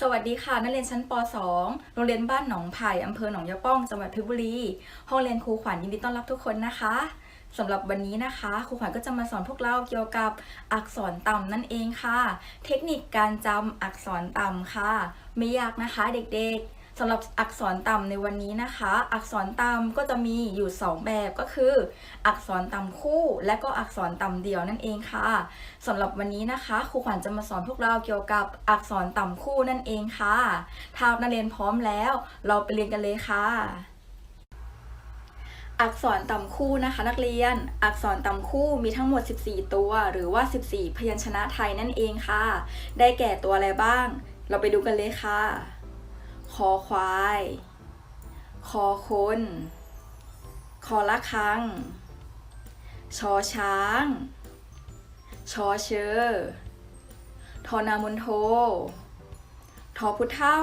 สวัสดีค่ะ นักเรียนชั้นป .2 โรงเรียนบ้านหนองไผ่อำเภอหนองยะป้อง จังหวัดเพชรบุรี ห้องเรียนครูขวัญยินดีต้อนรับทุกคนนะคะสำหรับวันนี้นะคะ ครูขวัญก็จะมาสอนพวกเราเกี่ยวกับอักษรต่ำนั่นเองค่ะ เทคนิคการจำอักษรต่ำค่ะ ไม่ยากนะคะเด็กๆ สำหรับอักษรต่ำในวันนี้นะคะ อักษรต่ำก็จะมีอยู่ 2 แบบก็คือ อักษรต่ำคู่ และก็อักษรต่ำเดี่ยวนั่นเองค่ะสำหรับวันนี้นะคะครูขวัญจะมาสอนพวกเราเกี่ยวกับอักษรต่ำคู่นั่นเองค่ะถ้านักเรียนพร้อมแล้ว เราไปเรียนกันเลยค่ะอักษรต่ำคู่นะคะ นักเรียน อักษรต่ำคู่มีทั้งหมด 14 ตัว หรือว่า 14 พยัญชนะไทยนั่นเองค่ะ ได้แก่ตัวอะไรบ้าง เราไปดูกันเลยค่ะ คอควาย คอคน คอละคัง ชอช้าง ชอเชอทอนามุนโท ทอพุทเท่า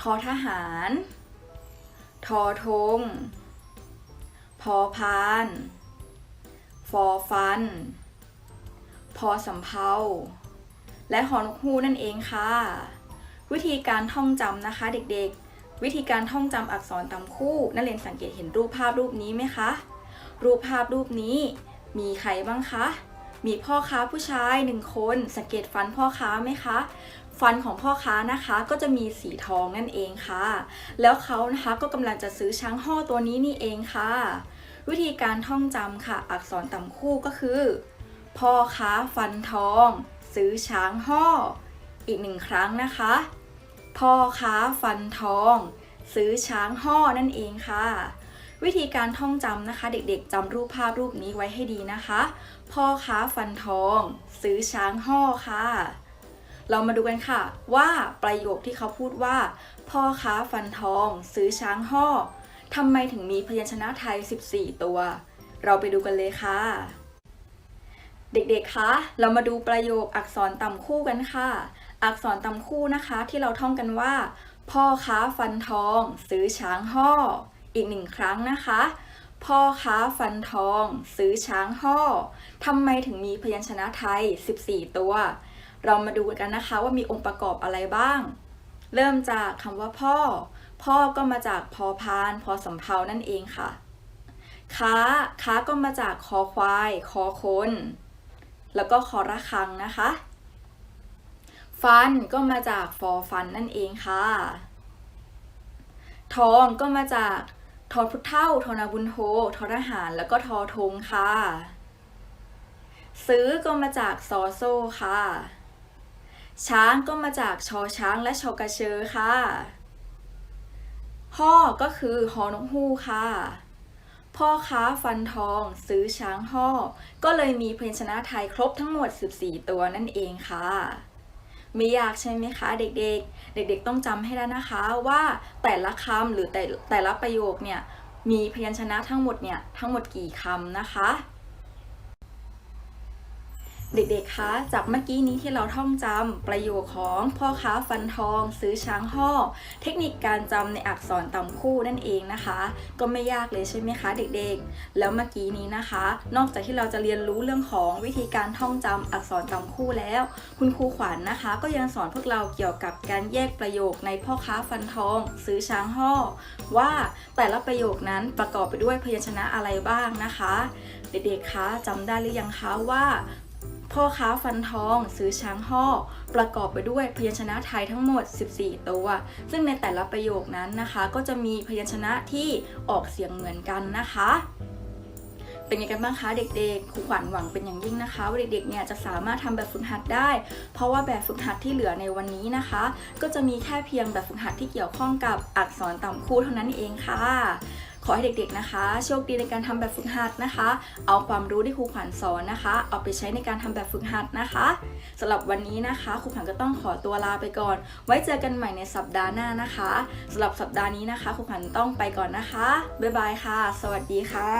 ทอทหาร ทอทง พอพาน ฟอฟัน พอสำเพาและหอนกูนั่นเองค่ะ วิธีการท่องจำนะคะเด็กๆ วิธีการท่องจำอักษรต่ำคู่นักเรียนสังเกตเห็นรูปภาพรูปนี้ไหมคะ รูปภาพรูปนี้มีใครบ้างคะ มีพ่อค้าผู้ชายหนึ่งคน สังเกตฟันพ่อค้าไหมคะ ฟันของพ่อค้านะคะก็จะมีสีทองนั่นเองค่ะ แล้วเขานะคะก็กำลังจะซื้อช้างห่อตัวนี้นี่เองค่ะ วิธีการท่องจำค่ะ อักษรต่ำคู่ก็คือ พ่อค้าฟันทอง ซื้อช้างห่อ อีกหนึ่งครั้งนะคะ พ่อค้าฟันทอง ซื้อช้างห่อนั่นเองค่ะ วิธีการท่องจำนะคะ เด็กๆจำรูปภาพรูปนี้ไว้ให้ดีนะคะ พ่อค้าฟันทอง ซื้อช้างห่อค่ะ เรามาดูกันค่ะ ว่าประโยคที่เขาพูดว่า พ่อค้าฟันทอง ซื้อช้างห่อทำไมถึงมีพยัญชนะไทย 14 ตัว เราไปดูกันเลยค่ะ เด็กๆ คะ เรามาดูประโยคอักษรต่ำคู่กันค่ะ อักษรตำคู่นะคะที่เราท่องกันว่า พ่อค้าฟันทอง ซื้อช้างห่อ อีกหนึ่งครั้งนะคะ พ่อค้าฟันทอง ซื้อช้างห่อทำไมถึงมีพยัญชนะไทย 14 ตัว เรามาดูกันนะคะว่ามีองค์ประกอบอะไรบ้าง เริ่มจากคำว่าพ่อ พ่อก็มาจากพอพาน พอสำเพานั่นเองค่ะ ค้า ค้าก็มาจากคอควาย คอคน แล้วก็คอระคังนะคะ ฟันก็มาจากฟอฟันนั่นเองค่ะ ทองก็มาจากทอพุเท่าทอนาบุญโททอทหาร แล้วก็ทอทงค่ะ ซื้อก็มาจากซอโซ่ค่ะ ช้างก็มาจากชอช้างและชอกระเชอค่ะห่อก็คือฮอนกฮูกค่ะ พ่อค้าฟันทองซื้อช้างห่อก็เลยมีเพยัญชนะไทยครบทั้งหมด 14 ตัวนั่นเองค่ะ ไม่ยากใช่ไหมคะ เด็กๆ เด็กๆ ต้องจำให้ได้นะคะว่าแต่ละคำหรือแต่แต่ละประโยคเนี่ยมีพยัญชนะทั้งหมดเนี่ยทั้งหมดกี่คำนะคะ เด็กๆ คะ จากเมื่อกี้นี้ที่เราท่องจำประโยคของพ่อค้าฟันทอง ซื้อช้างห่อเทคนิคการจำในอักษรต่ำคู่นั่นเองนะคะ ก็ไม่ยากเลยใช่ไหมคะ เด็กๆ แล้วเมื่อกี้นี้นะคะ นอกจากที่เราจะเรียนรู้เรื่องของวิธีการท่องจำอักษรต่ำคู่แล้ว คุณครูขวัญนนะคะ ก็ยังสอนพวกเราเกี่ยวกับการแยกประโยคในพ่อค้าฟันทอง ซื้อช้างห่อว่าแต่ละประโยคนั้นประกอบไปด้วยพยัญชนะอะไรบ้างนะคะ เด็กๆ คะจำได้หรือยังคะว่า พ่อค้าฟันทองซื้อช้างห่อประกอบไปด้วยพยัญชนะไทยทั้งหมด 14 ตัว ซึ่งในแต่ละประโยคนั้นนะคะ ก็จะมีพยัญชนะที่ออกเสียงเหมือนกันนะคะ เป็นยังไงกันบ้างคะเด็กๆครูขวัญหวังเป็นอย่างยิ่งนะคะว่าเด็กๆเนี่ยจะสามารถทำแบบฝึกหัดได้ เพราะว่าแบบฝึกหัดที่เหลือในวันนี้นะคะ ก็จะมีแค่เพียงแบบฝึกหัดที่เกี่ยวข้องกับอักษรต่ำคู่เท่านั้นเองค่ะ ขอให้เด็กๆนะคะ โชคดีในการทำแบบฝึกหัดนะคะ เอาความรู้ที่ครูขวัญสอนนะคะ เอาไปใช้ในการทำแบบฝึกหัดนะคะสำหรับวันนี้นะคะครูขวัญก็ต้องขอตัวลาไปก่อน ไว้เจอกันใหม่ในสัปดาห์หน้านะคะสำหรับสัปดาห์นี้นะคะครูขวัญต้องไปก่อนนะคะบ๊ายบายค่ะ สวัสดีค่ะ